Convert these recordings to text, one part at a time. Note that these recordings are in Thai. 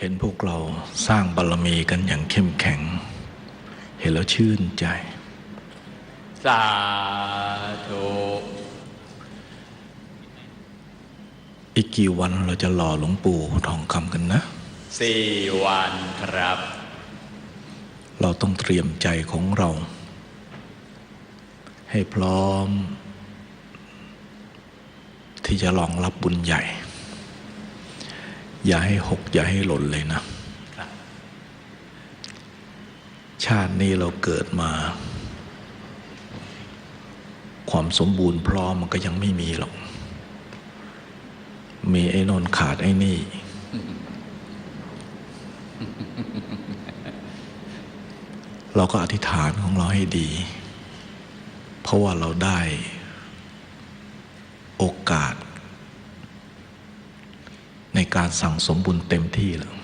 เห็นพวกเราสร้างบารมีกันอย่างเข้มแข็ง เห็นแล้วชื่นใจ สาธุอีกกี่วันเราจะหล่อหลวงปู่ทองคำกันนะสี่วันครับ เราต้องเตรียมใจของเรา ให้พร้อม ที่จะรองรับบุญใหญ่ อย่าให้หกอย่าให้หล่นเลยนะครับชาตินี้เราเกิดมา ความสมบูรณ์พร้อมมันก็ยังไม่มีหรอก มีไอ้นนขาดไอ้นี่ เราก็อธิษฐานของเราให้ดี เพราะว่าเราได้โอกาสใน การสั่งสมบุญเต็มที่แล้ว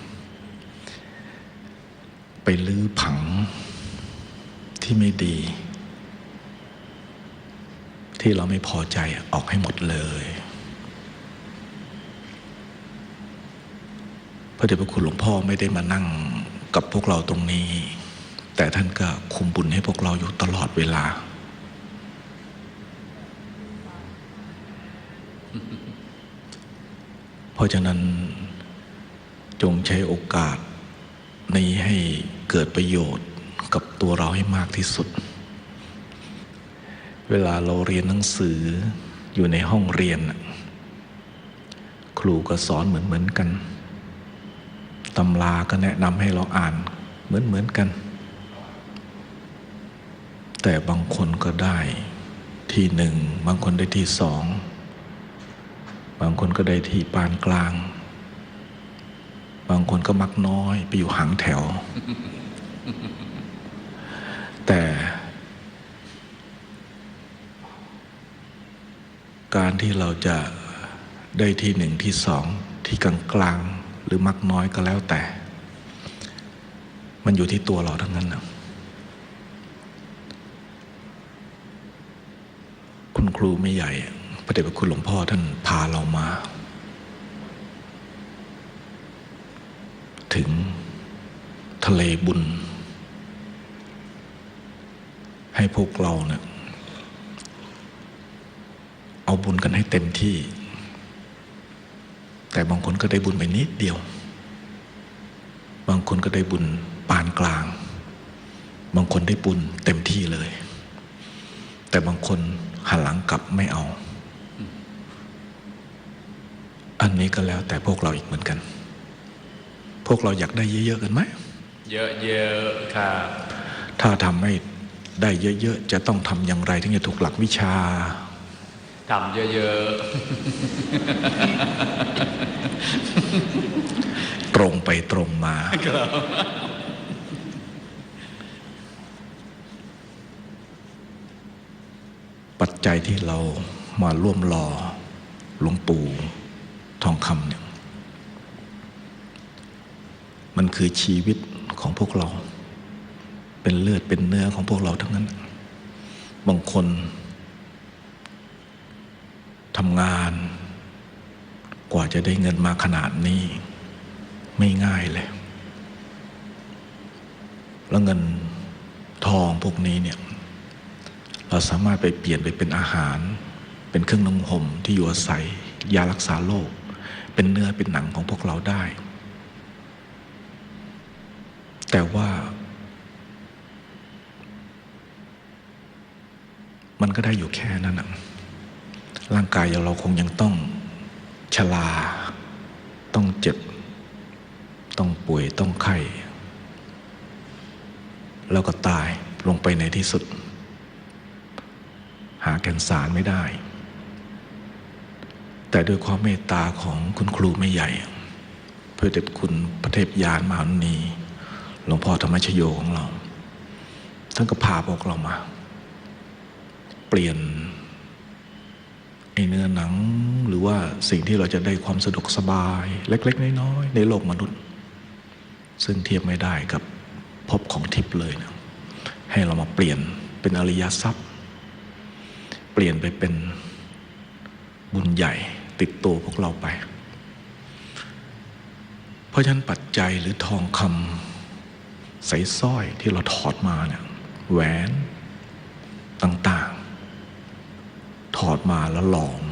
ไปลื้อผังที่ไม่ดี ที่เราไม่พอใจออกให้หมดเลยพระเดชพระคุณหลวงพ่อไม่ได้มานั่งกับพวกเราตรงนี้ แต่ท่านก็คุมบุญให้พวกเราอยู่ตลอดเวลา เพ ราะฉะนั้นจงใช้โอกาสนี้ให้เกิดประโยชน์กับตัวเราให้มากที่สุด เวลาเราเรียนหนังสืออยู่ในห้องเรียน ครูก็สอนเหมือนเหมือนๆกันตำราก็แนะนำให้เราอ่านเหมือนเหมือนๆกัน แต่บางคนก็ได้ที่หนึ่ง บางคนได้ที่สอง บางคนก็ได้ที่ปานกลาง บางคนก็มักน้อยไปอยู่หางแถว แต่การที่เราจะได้ที่หนึ่งที่สองที่กลางกลางหรือมักน้อยก็แล้วแต่ มันอยู่ที่ตัวเราทั้งนั้นนะคุณครูไม่ใหญ่ พระเดชพระคุณหลวงพ่อท่านพาเรามา ถึงทะเลบุญ ให้พวกเราเนี่ยเอาบุญกันให้เต็มที่ แต่บางคนก็ได้บุญไปนิดเดียว บางคนก็ได้บุญปานกลาง บางคนได้บุญเต็มที่เลย แต่บางคนหันหลังกลับไม่เอา อันนี้ก็แล้วแต่พวกเราอีกเหมือนกัน พวกเราอยากได้เยอะๆกันไหม เยอะๆครับถ้าทำให้ได้เยอะๆ จะต้องทำอย่างไรถึงจะถูกหลักวิชาทำเยอะตรงไปตรงมาๆครับปัจจัยที่เรามาร่วมรอหลวงปู่ท องคำเนี่ยมันคือชีวิตของพวกเรา เป็นเลือดเป็นเนื้อของพวกเราทั้งนั้น บางคนทำงานกว่าจะได้เงินมาขนาดนี้ ไม่ง่ายเลย แล้วเงินทองพวกนี้เนี่ย เราสามารถไปเปลี่ยนไปเป็นอาหาร เป็นเครื่องนุ่งห่มที่อยู่อาศัย ยารักษาโรค เป็นเนื้อเป็นหนังของพวกเราได้ แต่ว่า มันก็ได้อยู่แค่นั้นนะร่างกายเราคงยังต้องชราต้องเจ็บ ต้องป่วยต้องไข้ แล้วก็ตายลงไปในที่สุด หาแก่นสารไม่ได้ แต่ด้วยความเมตตาของคุณครูไม่ใหญ่ เพื่อเด็จคุณพระเทพยานมหามุนีหลวงพ่อธรรมชโยของเรา ท่านก็พาพวกเรามา เปลี่ยนไอเนื้อหนังหรือว่าสิ่งที่เราจะได้ความสะดวกสบาย เล็ก ๆ น้อยๆในโลกมนุษย์ ซึ่งเทียบไม่ได้กับภพของทิพย์เลยนะให้เรามาเปลี่ยนเป็นอริยทรัพย์ เปลี่ยนไปเป็นบุญใหญ่ ติดตัวพวกเราไป เพราะฉะนั้นปัจจัยหรือทองคำใส่สร้อยที่เราถอดมาเนี่ยแหวนต่างๆ ถอดมาแล้วหลอม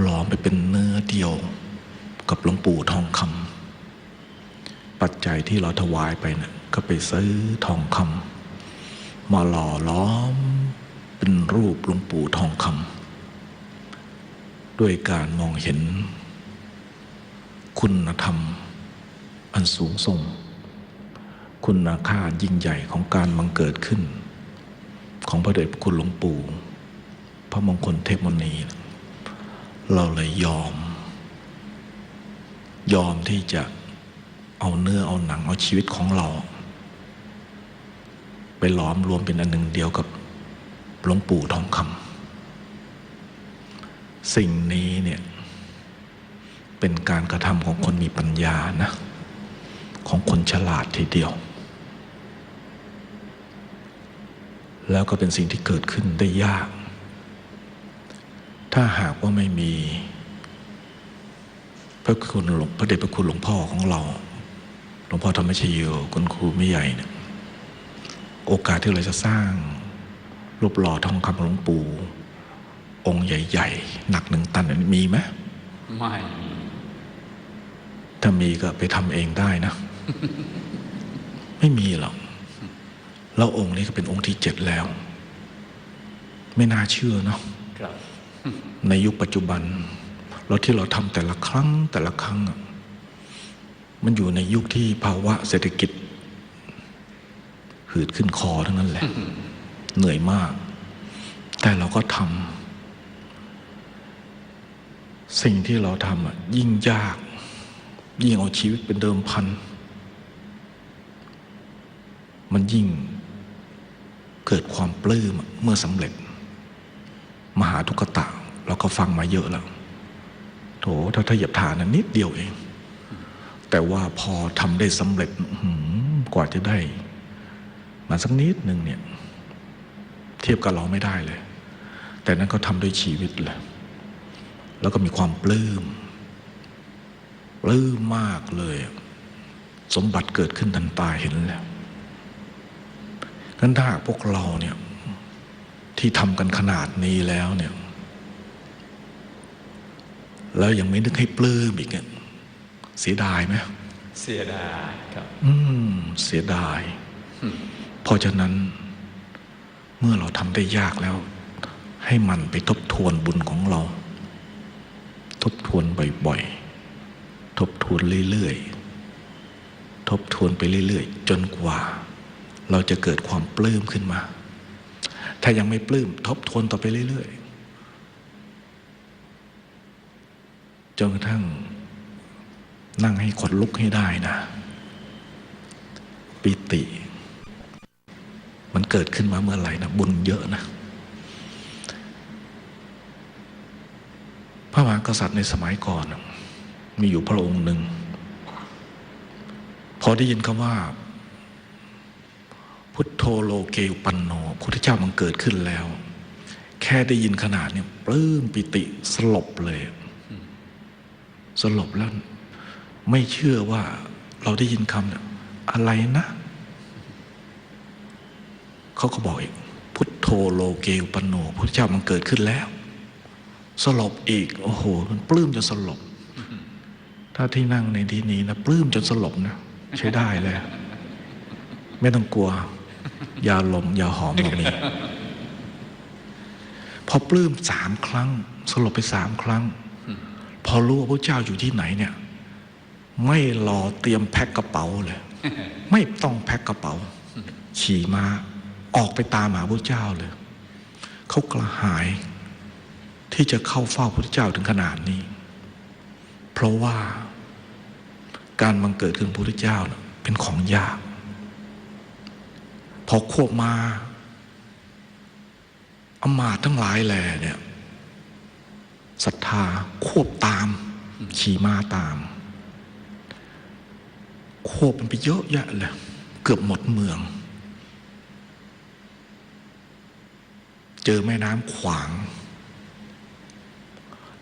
หลอมไปเป็นเนื้อเดียวกับหลวงปู่ทองคำปัจจัยที่เราถวายไปเนี่ยก็ไปซื้อทองคำมาหล่อล้อมเป็นรูปหลวงปู่ทองคำ ด้วยการมองเห็น คุณธรรม อันสูงส่ง คุณค่ายิ่งใหญ่ของการบังเกิดขึ้น ของพระเดชพระคุณหลวงปู่ พระมงคลเทพมณี เราเลยยอม ยอมที่จะเอาเนื้อเอาหนังเอาชีวิตของเรา ไปหลอมรวมเป็นอันหนึ่งเดียวกับหลวงปู่ทองคำ สิ่งนี้เนี่ยเป็นการกระทำของคนมีปัญญานะ ของคนฉลาดทีเดียว แล้วก็เป็นสิ่งที่เกิดขึ้นได้ยาก ถ้าหากว่าไม่มี พระคุณหลวงพระเดชพระคุณหลวงพ่อของเรา หลวงพ่อธรรมชโยคุณครูไม่ใหญ่เนี่ยโอกาสที่เราจะสร้างรูปหล่อทองคำหลวงปู่ องค์ใหญ่ ๆ หนักหนึ่งตันเนี่ยมีไหมไม่ถ้ามีก็ไปทำเองได้นะ ไม่มีหรอกแล้วองค์นี้ก็เป็นองค์ที่เจ็ดแล้ว ไม่น่าเชื่อเนาะครับในยุคปัจจุบันแล้วที่เราทำแต่ละครั้งแต่ละครั้งอะมันอยู่ในยุคที่ภาวะเศรษฐกิจ หืดขึ้นคอทั้งนั้นแหละ เหนื่อยมาก แต่เราก็ทำ สิ่งที่เราทำอะยิ่งยาก ยิ่งเอาชีวิตเป็นเดิมพัน มันยิ่งเกิดความปลื้มเมื่อสำเร็จ มหาทุกขตะเราก็ฟังมาเยอะแล้วโถถ้าถ้าเหยียบฐานนั้นนิดเดียวเอง แต่ว่าพอทำได้สำเร็จกว่าจะได้ มาสักนิดหนึ่งเนี่ย เทียบกับเราไม่ได้เลย แต่นั้นก็ทำด้วยชีวิตเลย แล้วก็มีความปลื้มปลื้มมากเลย สมบัติเกิดขึ้นทันตาเห็นแล้วงั้นถ้าหากพวกเราเนี่ยที่ทำกันขนาดนี้แล้วเนี่ย แล้วยังไม่นึกให้ปลื้มอีกอะเสียดายไหมเสียดายครับ อืม เสียดายเพราะฉะนั้นเมื่อเราทำได้ยากแล้ว ให้มันไปทบทวนบุญของเรา ทบทวนบ่อยๆ ทบทวนเรื่อยๆ ทบทวนไปเรื่อยๆ จนกว่า เราจะเกิดความปลื้มขึ้นมา ถ้ายังไม่ปลื้มทบทวนต่อไปเรื่อยๆ จนกระทั่งนั่งให้ขนลุกให้ได้นะ ปิติ มันเกิดขึ้นมาเมื่อไหร่นะ บุญเยอะนะ พระมหากษัตริย์ในสมัยก่อน มีอยู่พระองค์หนึ่ง พอได้ยินคำว่า พุทโธโลเกอุปันโนพุทธเจ้ามันเกิดขึ้นแล้ว แค่ได้ยินขนาดเนี่ยปลื้มปิติสลบเลย สลบแล้ว ไม่เชื่อว่าเราได้ยินคำเนี่ยอะไรนะ เขาก็บอกอีกพุทโธโลเกอุปันโนพุทธเจ้ามันเกิดขึ้นแล้ว สลบอีก โอ้โห มันปลื้มจนสลบ ถ้าที่นั่งในที่นี้นะปลื้มจนสลบนะใช้ได้เลย ไม่ต้องกลัวยาลมยาหอมเรามีพอปลื้มสามครั้ง สลบไปสามครั้ง พอรู้ว่าพระเจ้าอยู่ที่ไหนเนี่ย ไม่รอเตรียมแพ็คกระเป๋าเลย ไม่ต้องแพ็คกระเป๋า ขี่มาออกไปตามหาพระเจ้าเลย เขากระหาย ที่จะเข้าเฝ้าพระเจ้าถึงขนาดนี้ เพราะว่าการบังเกิดขึ้นพระเจ้าเป็นของยาก พอควบมาอมาตทั้งหลายแหล่เนี่ยศรัทธาควบตาม ขี่มาตาม ควบมันไปเยอะแยะเลยเกือบหมดเมือง เจอแม่น้ำขวาง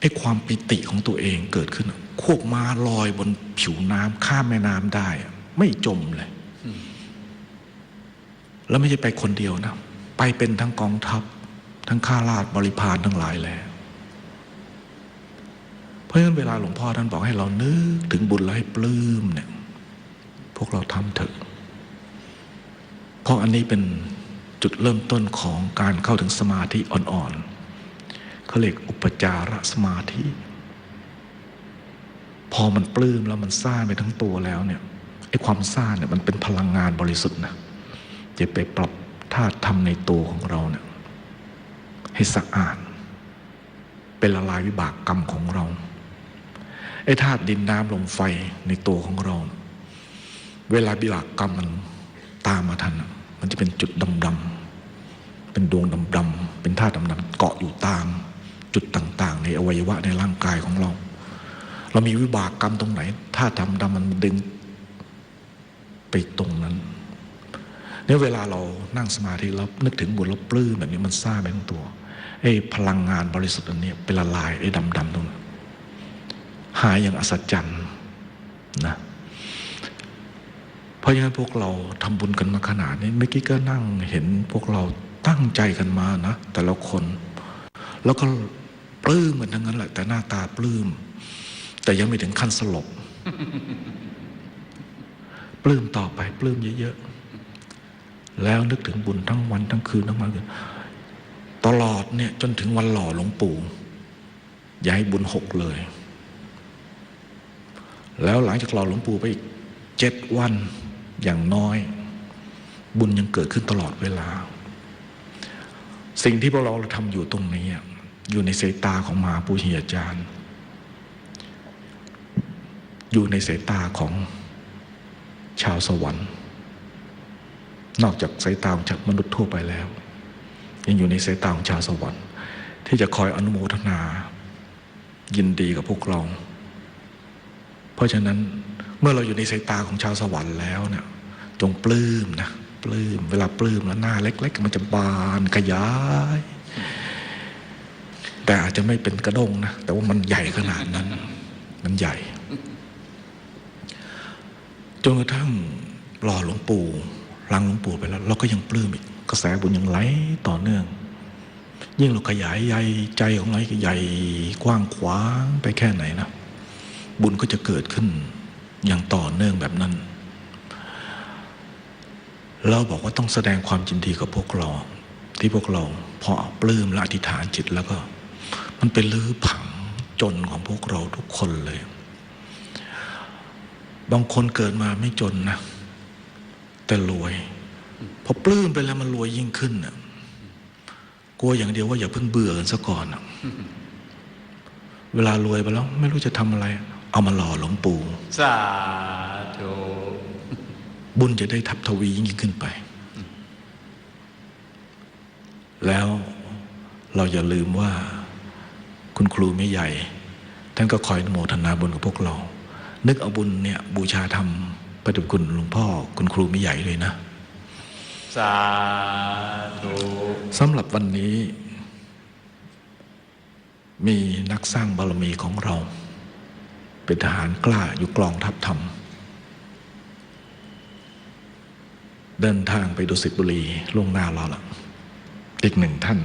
ไอ้ความปิติของตัวเองเกิดขึ้นอะควบม้าลอยบนผิวน้ำข้ามแม่น้ำได้อะไม่จมเลย แล้วไม่ใช่ไปคนเดียวนะ ไปเป็นทั้งกองทัพ ทั้งข้าราชบริพารทั้งหลายแหล้วเพราะฉะนั้นเวลาหลวงพ่อท่านบอกให้เรานึกถึงบุญแล้วให้ปลื้มเนี่ย พวกเราทำเถอะ เพราะอันนี้เป็นจุดเริ่มต้นของการเข้าถึงสมาธิอ่อนๆ เขาเรียกอุปจารสมาธิ พอมันปลื้มแล้วมันซ่าไปทั้งตัวแล้วเนี่ยไอ้ความซ่าเนี่ยมันเป็นพลังงานบริสุทธิ์นะจะไปปรับธาตุธรรมในตัวของเราเนี่ยให้สะอาดเป็นละลายวิบากกรรมของเราไอ้ธาตุดินน้ำลมไฟในตัวของเรา เวลาวิบากกรรมมันตามมาทัน มันจะเป็นจุดดำๆเป็นดวงดำๆเป็นธาตุดำๆเกาะอยู่ตาม จุดต่าง ๆ ในอวัยวะในร่างกายของเรา เรามีวิบากกรรมตรงไหนธาตุดำดำมันดึงไปตรงนั้นเนี่ยเวลาเรานั่งสมาธิแล้วนึกถึงบุญแล้วปลื้มแบบนี้มันซาไปทั้งตัวไอ้พลังงานบริสุทธิ์อันนี้เป็นละลายไอ้ดำดำๆตรงนั้นหายอย่างอัศจรรย์นะเพราะฉะนั้นพวกเราทำบุญกันมาขนาดนี้เมื่อกี้ก็นั่งเห็นพวกเราตั้งใจกันมานะแต่ละคน แล้วก็ ปลื้มกันทั้งนั้นแหละแต่หน้าตาปลื้ม แต่ยังไม่ถึงขั้นสลบปลื้มต่อไปปลื้มเยอะๆแล้วนึกถึงบุญทั้งวันทั้งคืนทั้งวันตลอดเนี่ยจนถึงวันหล่อหลวงปู่อย่าให้บุญหกเลย แล้วหลังจากหล่อหลวงปู่ไปอีกเจ็ดวันอย่างน้อย บุญยังเกิดขึ้นตลอดเวลา สิ่งที่พวกเราทำอยู่ตรงนี้ อยู่ในสายตาของมหาปุหิยอาจารย์ อยู่ในสายตาของชาวสวรรค์ นอกจากสายตาของจากมนุษย์ทั่วไปแล้ว ยังอยู่ในสายตาของชาวสวรรค์ ที่จะคอยอนุโมทนา ยินดีกับพวกเรา เพราะฉะนั้นเมื่อเราอยู่ในสายตาของชาวสวรรค์แล้วเนี่ยจงปลื้มนะปลื้มเวลาปลื้มแล้วหน้าเล็ก ๆ มันจะบานขยาย แต่อาจจะไม่เป็นกระด้งนะ แต่ว่ามันใหญ่ขนาดนั้น มันใหญ่ จนกระทั่งหล่อหลวงปู่รังหลวงปู่ไปแล้ว เราก็ยังปลื้มอีกกระแสบุญยังไหลต่อเนื่อง ยิ่งเราขยายใยใจของเราใหญ่กว้างขวางไปแค่ไหนนะบุญก็จะเกิดขึ้นอย่างต่อเนื่องแบบนั้น เราบอกว่าต้องแสดงความยินดีกับพวกเรา ที่พวกเราพอปลื้มและอธิษฐานจิตแล้วก็ มันเป็นลื้อผังจนของพวกเราทุกคนเลย บางคนเกิดมาไม่จนนะ แต่รวย พอปลื้มไปแล้วมันรวยยิ่งขึ้นน่ะกลัวอย่างเดียวว่าอย่าเพิ่งเบื่อกันซะก่อนน่ะเวลารวยไปแล้ว ไม่รู้จะทำอะไร เอามาหล่อหลวงปู่สาธุบุญจะได้ทับทวียิ่งขึ้นไป แล้วเราอย่าลืมว่า คุณครูไม่ใหญ่ ท่านก็คอยอนุโมทนาบุญกับพวกเรา นึกเอาบุญเนี่ยบูชาธรรมพระเดชคุณหลวงพ่อคุณครูไม่ใหญ่เลยนะสาธุสำหรับวันนี้ มีนักสร้างบารมีของเรา เป็นทหารกล้าอยู่กลองทัพธรรม เดินทางไปดุสิตบุรีล่วงหน้าเราละอีกหนึ่งท่าน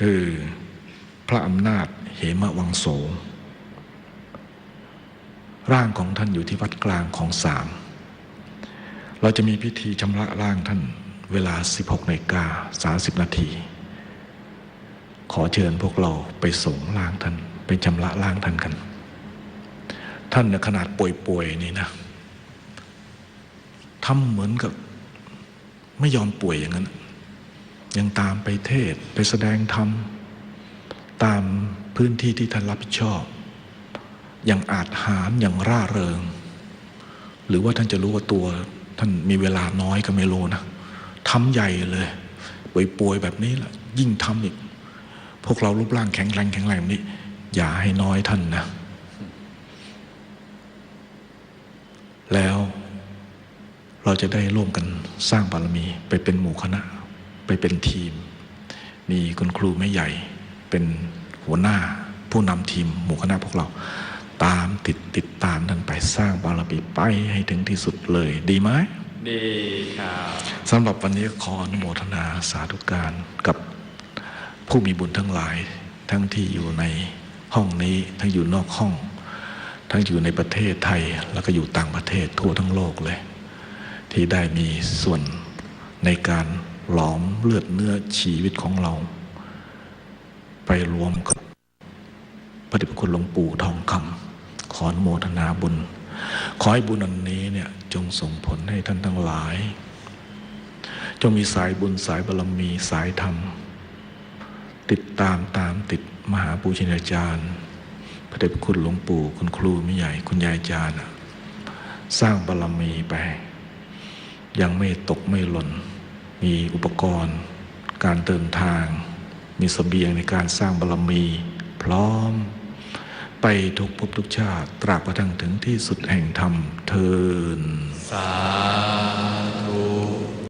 คือ พระอำนาจเหมวังโส ร่างของท่านอยู่ที่วัดกลางของสาม เราจะมีพิธีชำระร่างท่านเวลา 16นาฬิกา30 นาที ขอเชิญพวกเราไปส่งร่างท่าน ไปชำระร่างท่านกัน ท่านเนี่ยขนาดป่วยๆนี่นะทำเหมือนกับไม่ยอมป่วยอย่างนั้น ยังตามไปเทศไปแสดงธรรม ตามพื้นที่ที่ท่านรับผิดชอบ อย่างอาจหารอย่างร่าเริง หรือว่าท่านจะรู้ว่าตัว ท่านมีเวลาน้อยก็ไม่รู้นะทำใหญ่เลยป่วยๆแบบนี้แหละยิ่งทำอีก พวกเรารูปร่างแข็งแรงแข็งแรงแบบนี้ อย่าให้น้อยท่านนะ แล้วเราจะได้ร่วมกันสร้างบารมี ไปเป็นหมู่คณะ ไปเป็นทีม มีคุณครูแม่ใหญ่ เป็นหัวหน้าผู้นำทีมหมู่คณะพวกเรา ตามติดติดตามท่านไปสร้างบารมีไปให้ถึงที่สุดเลย ดีไหมดีครับสำหรับวันนี้ขออนุโมทนาสาธุการกับผู้มีบุญทั้งหลาย ทั้งที่อยู่ในห้องนี้ทั้งอยู่นอกห้อง ทั้งอยู่ในประเทศไทยแล้วก็อยู่ต่างประเทศทั่วทั้งโลกเลย ที่ได้มีส่วนในการหลอมเลือดเนื้อชีวิตของเรา ไปรวมกับพระเดชพระคุณหลวงปู่ทองคำขอนโมทนาบุญ ขอให้บุญอันนี้เนี่ยจงส่งผลให้ท่านทั้งหลาย จงมีสายบุญสายบารมีสายธรรม ติดตามตามติดมหาปูชนาจารย์พระเดชพระคุณหลวงปู่คุณครูม่ใหญ่คุณยายอาจารย์น่ะสร้างบารมีไป ยังไม่ตกไม่หล่น มีอุปกรณ์ การเดินทาง มีเสบียงในการสร้างบารมี พร้อม ไปทุกภพทุกชาติ ตราบกระทั่งถึงที่สุดแห่งธรรมเทินสา